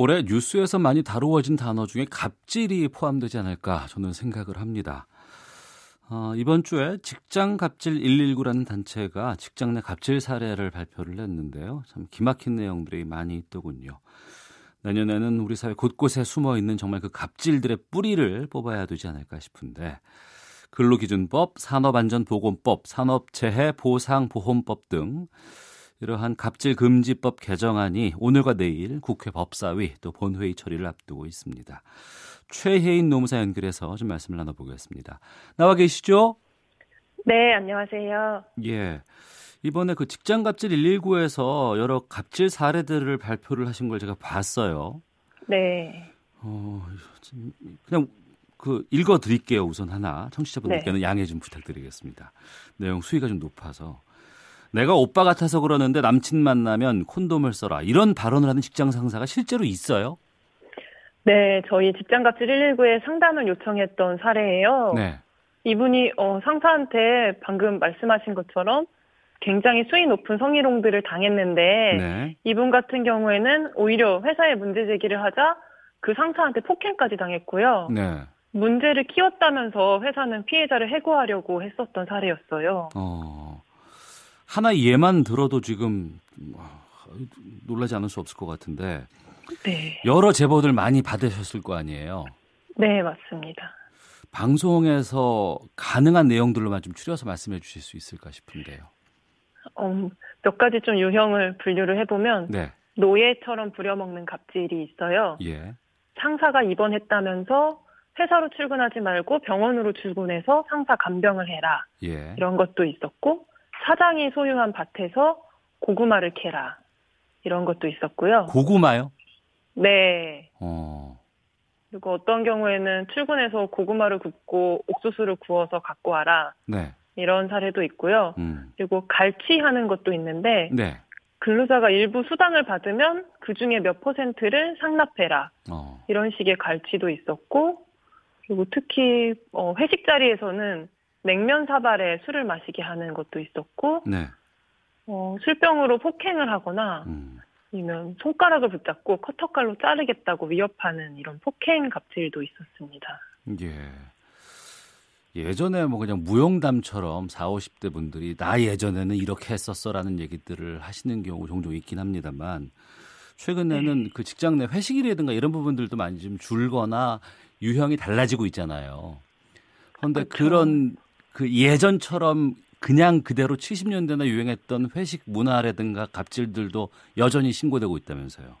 올해 뉴스에서 많이 다루어진 단어 중에 갑질이 포함되지 않을까 저는 생각을 합니다. 어, 이번 주에 직장 갑질 119라는 단체가 직장 내 갑질 사례를 발표를 했는데요. 참 기막힌 내용들이 많이 있더군요. 내년에는 우리 사회 곳곳에 숨어 있는 정말 그 갑질들의 뿌리를 뽑아야 되지 않을까 싶은데 근로기준법, 산업안전보건법, 산업재해보상보험법 등 이러한 갑질 금지법 개정안이 오늘과 내일 국회 법사위 또 본회의 처리를 앞두고 있습니다. 최혜인 노무사 연결해서 좀 말씀을 나눠보겠습니다. 나와 계시죠? 네, 안녕하세요. 예. 이번에 그 직장 갑질 119에서 여러 갑질 사례들을 발표를 하신 걸 제가 봤어요. 네. 어, 그냥 그 읽어 드릴게요. 우선 하나. 청취자분들께는 네. 양해 좀 부탁드리겠습니다. 내용 수위가 좀 높아서. 내가 오빠 같아서 그러는데 남친 만나면 콘돔을 써라. 이런 발언을 하는 직장 상사가 실제로 있어요? 네, 저희 직장갑질 119에 상담을 요청했던 사례예요. 네. 이분이 어, 상사한테 방금 말씀하신 것처럼 굉장히 수위 높은 성희롱들을 당했는데 네. 이분 같은 경우에는 오히려 회사에 문제 제기를 하자 그 상사한테 폭행까지 당했고요. 네. 문제를 키웠다면서 회사는 피해자를 해고하려고 했었던 사례였어요. 어. 하나 예만 들어도 지금 놀라지 않을 수 없을 것 같은데 네. 여러 제보들 많이 받으셨을 거 아니에요? 네, 맞습니다. 방송에서 가능한 내용들로만 좀 추려서 말씀해 주실 수 있을까 싶은데요. 어, 몇 가지 좀 유형을 분류를 해보면 네. 노예처럼 부려먹는 갑질이 있어요. 예. 상사가 입원했다면서 회사로 출근하지 말고 병원으로 출근해서 상사 간병을 해라. 예. 이런 것도 있었고 사장이 소유한 밭에서 고구마를 캐라. 이런 것도 있었고요. 고구마요? 네. 어. 그리고 어떤 경우에는 출근해서 고구마를 굽고 옥수수를 구워서 갖고 와라. 네. 이런 사례도 있고요. 음. 그리고 갈취하는 것도 있는데 네. 근로자가 일부 수당을 받으면 그 중에 몇 퍼센트를 상납해라. 어. 이런 식의 갈취도 있었고 그리고 특히 어, 회식 자리에서는 냉면 사발에 술을 마시게 하는 것도 있었고 네. 어, 술병으로 폭행을 하거나 음. 아니면 손가락을 붙잡고 커터칼로 자르겠다고 위협하는 이런 폭행 갑질도 있었습니다. 예. 예전에 뭐 그냥 무용담처럼 4, 50대 분들이 나 예전에는 이렇게 했었어라는 얘기들을 하시는 경우 종종 있긴 합니다만 최근에는 네. 그 직장 내 회식이라든가 이런 부분들도 많이 좀 줄거나 유형이 달라지고 있잖아요. 그런데 그렇죠. 그런 그 예전처럼 그냥 그대로 70년대나 유행했던 회식 문화라든가 갑질들도 여전히 신고되고 있다면서요.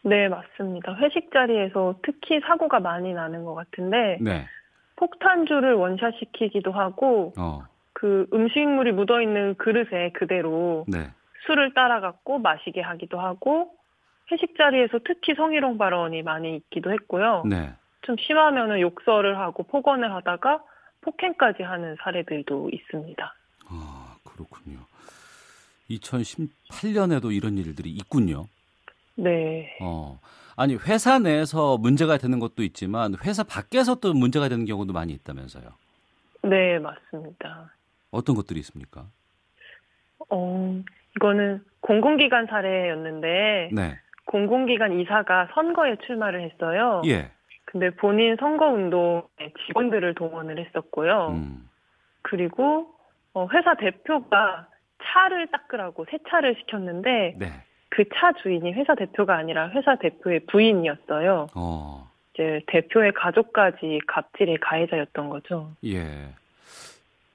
네, 맞습니다. 회식 자리에서 특히 사고가 많이 나는 것 같은데 네. 폭탄주를 원샷시키기도 하고 어. 그 음식물이 묻어 있는 그릇에 그대로 네. 술을 따라갖고 마시게 하기도 하고 회식 자리에서 특히 성희롱 발언이 많이 있기도 했고요. 네. 좀 심하면은 욕설을 하고 폭언을 하다가 폭행까지 하는 사례들도 있습니다. 아, 그렇군요. 2018년에도 이런 일들이 있군요. 네. 어. 아니, 회사 내에서 문제가 되는 것도 있지만 회사 밖에서 또 문제가 되는 경우도 많이 있다면서요. 네, 맞습니다. 어떤 것들이 있습니까? 어, 이거는 공공기관 사례였는데 네. 공공기관 이사가 선거에 출마를 했어요. 예. 근데 본인 선거 운동에 직원들을 동원을 했었고요. 음. 그리고 어, 회사 대표가 차를 닦으라고 세차를 시켰는데 네. 그차 주인이 회사 대표가 아니라 회사 대표의 부인이었어요. 어. 이제 대표의 가족까지 갑질의 가해자였던 거죠. 예.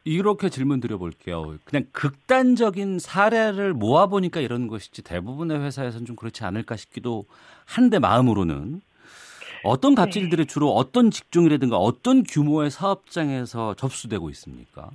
이렇게 질문 드려볼게요. 그냥 극단적인 사례를 모아보니까 이런 것이지 대부분의 회사에서는 좀 그렇지 않을까 싶기도 한데 마음으로는 어떤 갑질들이 네. 주로 어떤 직종이라든가 어떤 규모의 사업장에서 접수되고 있습니까?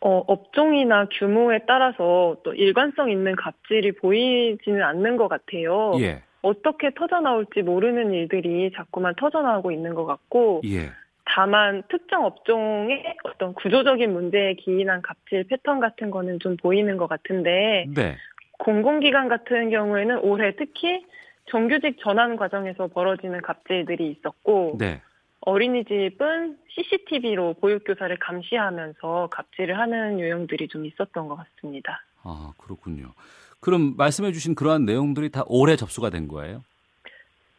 어, 업종이나 규모에 따라서 또 일관성 있는 갑질이 보이지는 않는 것 같아요. 예. 어떻게 터져 나올지 모르는 일들이 자꾸만 터져 나오고 있는 것 같고, 예. 다만 특정 업종의 어떤 구조적인 문제에 기인한 갑질 패턴 같은 거는 좀 보이는 것 같은데, 네. 공공기관 같은 경우에는 올해 특히 정규직 전환 과정에서 벌어지는 갑질들이 있었고, 네. 어린이집은 CCTV로 보육교사를 감시하면서 갑질을 하는 유형들이 좀 있었던 것 같습니다. 아 그렇군요. 그럼 말씀해주신 그러한 내용들이 다 올해 접수가 된 거예요?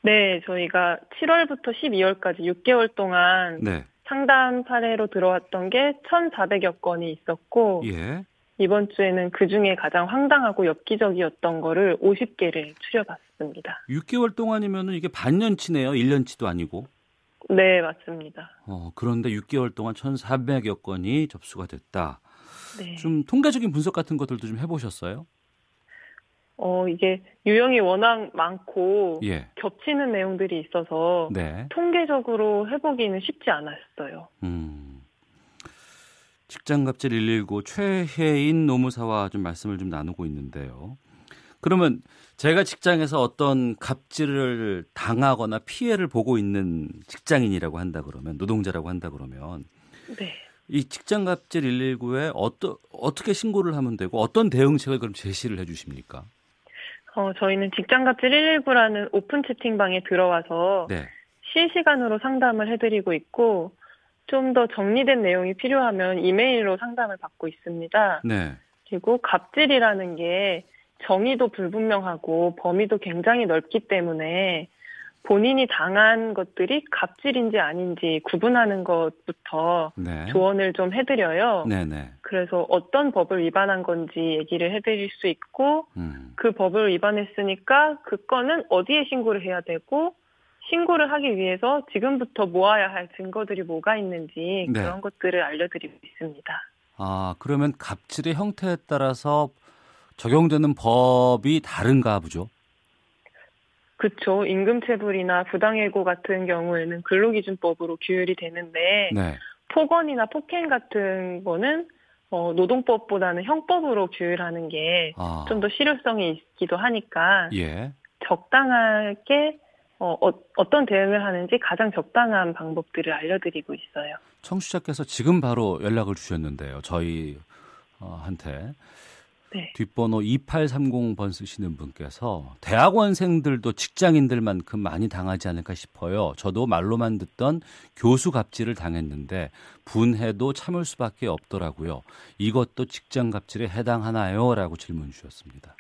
네, 저희가 7월부터 12월까지 6개월 동안 네. 상담 사례로 들어왔던 게 1,400여 건이 있었고 예. 이번 주에는 그 중에 가장 황당하고 엽기적이었던 거를 50개를 추려봤 습니다. 6개월 동안이면 이게 반년치네요. 1년치도 아니고. 네, 맞습니다. 어, 그런데 6개월 동안 1,400여 건이 접수가 됐다. 네. 좀 통계적인 분석 같은 것들도 좀 해보셨어요? 어, 이게 유형이 워낙 많고 예. 겹치는 내용들이 있어서 네. 통계적으로 해보기는 쉽지 않았어요. 음. 직장갑질 119 최혜인 노무사와 좀 말씀을 좀 나누고 있는데요. 그러면 제가 직장에서 어떤 갑질을 당하거나 피해를 보고 있는 직장인이라고 한다 그러면 노동자라고 한다 그러면 네. 이 직장 갑질 119에 어떠, 어떻게 신고를 하면 되고 어떤 대응책을 그럼 제시를 해 주십니까? 어, 저희는 직장 갑질 119라는 오픈 채팅방에 들어와서 네. 실시간으로 상담을 해 드리고 있고 좀 더 정리된 내용이 필요하면 이메일로 상담을 받고 있습니다. 네. 그리고 갑질이라는 게 정의도 불분명하고 범위도 굉장히 넓기 때문에 본인이 당한 것들이 갑질인지 아닌지 구분하는 것부터 네. 조언을 좀 해드려요. 네네. 그래서 어떤 법을 위반한 건지 얘기를 해드릴 수 있고 음. 그 법을 위반했으니까 그 건은 어디에 신고를 해야 되고 신고를 하기 위해서 지금부터 모아야 할 증거들이 뭐가 있는지 네. 그런 것들을 알려드리고 있습니다. 아 그러면 갑질의 형태에 따라서 적용되는 법이 다른가 보죠? 그렇죠. 임금체불이나 부당해고 같은 경우에는 근로기준법으로 규율이 되는데 네. 폭언이나 폭행 같은 거는 어, 노동법보다는 형법으로 규율하는 게 좀더 아. 실효성이 있기도 하니까 예. 적당하게 어, 어, 떤 대응을 하는지 가장 적당한 방법들을 알려드리고 있어요. 청취자께서 지금 바로 연락을 주셨는데요. 저희 한테 네. 뒷번호 2830번 쓰시는 분께서 대학원생들도 직장인들만큼 많이 당하지 않을까 싶어요. 저도 말로만 듣던 교수 갑질을 당했는데 분해도 참을 수밖에 없더라고요. 이것도 직장 갑질에 해당하나요? 라고 질문 주셨습니다.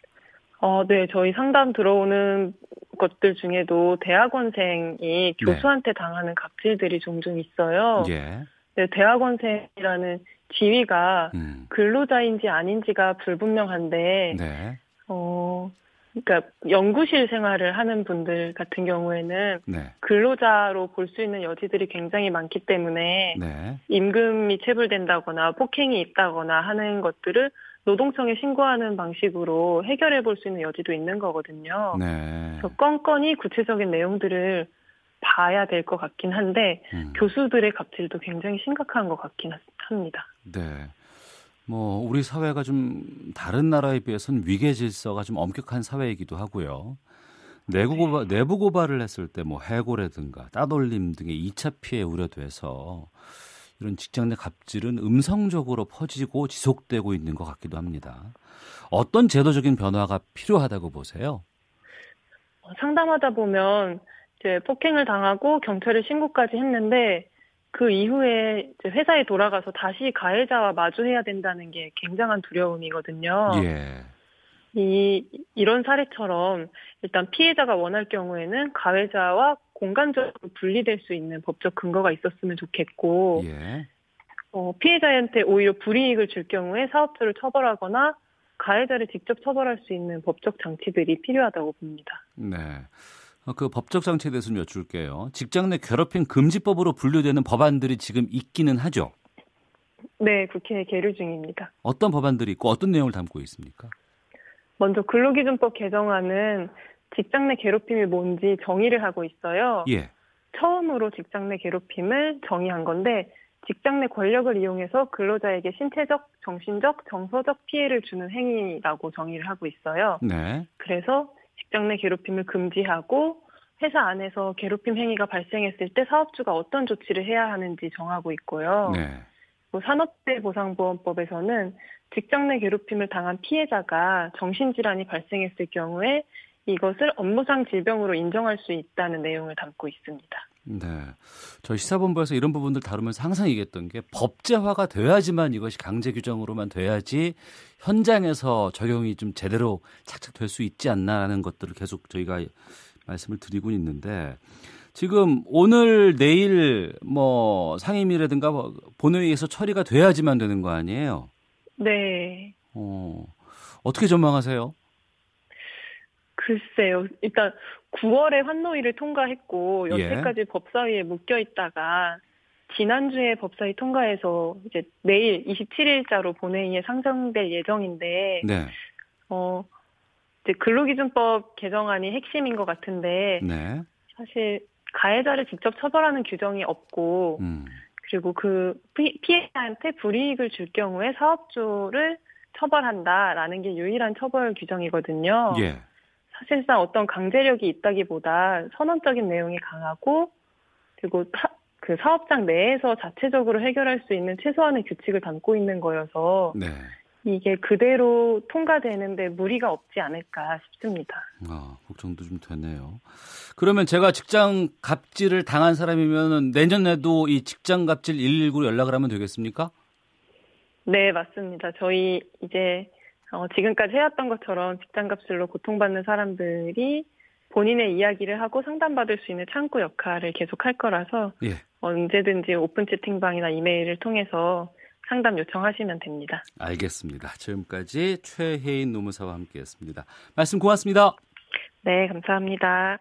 어, 네. 저희 상담 들어오는 것들 중에도 대학원생이 네. 교수한테 네. 당하는 갑질들이 종종 있어요. 예. 네, 대학원생이라는 지위가 음. 근로자인지 아닌지가 불분명한데, 네. 어, 그러니까 연구실 생활을 하는 분들 같은 경우에는 네. 근로자로 볼 수 있는 여지들이 굉장히 많기 때문에 네. 임금이 체불된다거나 폭행이 있다거나 하는 것들을 노동청에 신고하는 방식으로 해결해 볼 수 있는 여지도 있는 거거든요. 네. 그래서 건건이 구체적인 내용들을 봐야 될 것 같긴 한데 음. 교수들의 갑질도 굉장히 심각한 것 같긴 합니다. 네. 뭐 우리 사회가 좀 다른 나라에 비해서는 위계 질서가 좀 엄격한 사회이기도 하고요. 내부 고발, 네. 내부 고발을 했을 때 뭐 해고라든가 따돌림 등의 2차 피해 우려돼서 이런 직장 내 갑질은 음성적으로 퍼지고 지속되고 있는 것 같기도 합니다. 어떤 제도적인 변화가 필요하다고 보세요? 어, 상담하다 보면 이제 폭행을 당하고 경찰에 신고까지 했는데 그 이후에 회사에 돌아가서 다시 가해자와 마주해야 된다는 게 굉장한 두려움이거든요. 예. 이 이런 사례처럼 일단 피해자가 원할 경우에는 가해자와 공간적으로 분리될 수 있는 법적 근거가 있었으면 좋겠고 예. 어, 피해자한테 오히려 불이익을 줄 경우에 사업주를 처벌하거나 가해자를 직접 처벌할 수 있는 법적 장치들이 필요하다고 봅니다. 네. 어, 그 법적 장치에 대해서 좀 여쭐게요. 직장 내 괴롭힘 금지법으로 분류되는 법안들이 지금 있기는 하죠. 네, 국회에 계류 중입니다. 어떤 법안들이 있고 어떤 내용을 담고 있습니까? 먼저 근로기준법 개정안은 직장 내 괴롭힘이 뭔지 정의를 하고 있어요. 예. 처음으로 직장 내 괴롭힘을 정의한 건데 직장 내 권력을 이용해서 근로자에게 신체적, 정신적, 정서적 피해를 주는 행위라고 정의를 하고 있어요. 네. 그래서 직장 내 괴롭힘을 금지하고 회사 안에서 괴롭힘 행위가 발생했을 때 사업주가 어떤 조치를 해야 하는지 정하고 있고요. 네. 산업재보상보험법에서는 직장 내 괴롭힘을 당한 피해자가 정신질환이 발생했을 경우에 이것을 업무상 질병으로 인정할 수 있다는 내용을 담고 있습니다. 네. 저희 시사본부에서 이런 부분들 다루면서 항상 얘기했던 게 법제화가 돼야지만 이것이 강제 규정으로만 돼야지 현장에서 적용이 좀 제대로 착착 될 수 있지 않나라는 것들을 계속 저희가 말씀을 드리고 있는데 지금 오늘 내일 뭐 상임위라든가 뭐 본회의에서 처리가 돼야지만 되는 거 아니에요? 네. 어, 어떻게 전망하세요? 글쎄요. 일단 9월에 환노위를 통과했고 여태까지 예. 법사위에 묶여 있다가 지난주에 법사위 통과해서 이제 내일 27일자로 본회의에 상정될 예정인데 네. 어 이제 근로기준법 개정안이 핵심인 것 같은데 네. 사실 가해자를 직접 처벌하는 규정이 없고 음. 그리고 그 피 해자한테 불이익을 줄 경우에 사업주를 처벌한다라는 게 유일한 처벌 규정이거든요. 예. 사실상 어떤 강제력이 있다기보다 선언적인 내용이 강하고 그리고 사, 그 사업장 내에서 자체적으로 해결할 수 있는 최소한의 규칙을 담고 있는 거여서 네. 이게 그대로 통과되는데 무리가 없지 않을까 싶습니다. 아, 걱정도 좀 되네요. 그러면 제가 직장 갑질을 당한 사람이면 내년에도 이 직장 갑질 119로 연락을 하면 되겠습니까? 네, 맞습니다. 저희 이제 어, 지금까지 해왔던 것처럼 직장 갑질로 고통받는 사람들이 본인의 이야기를 하고 상담받을 수 있는 창구 역할을 계속 할 거라서 예. 언제든지 오픈 채팅방이나 이메일을 통해서 상담 요청하시면 됩니다. 알겠습니다. 지금까지 최혜인 노무사와 함께했습니다. 말씀 고맙습니다. 네, 감사합니다.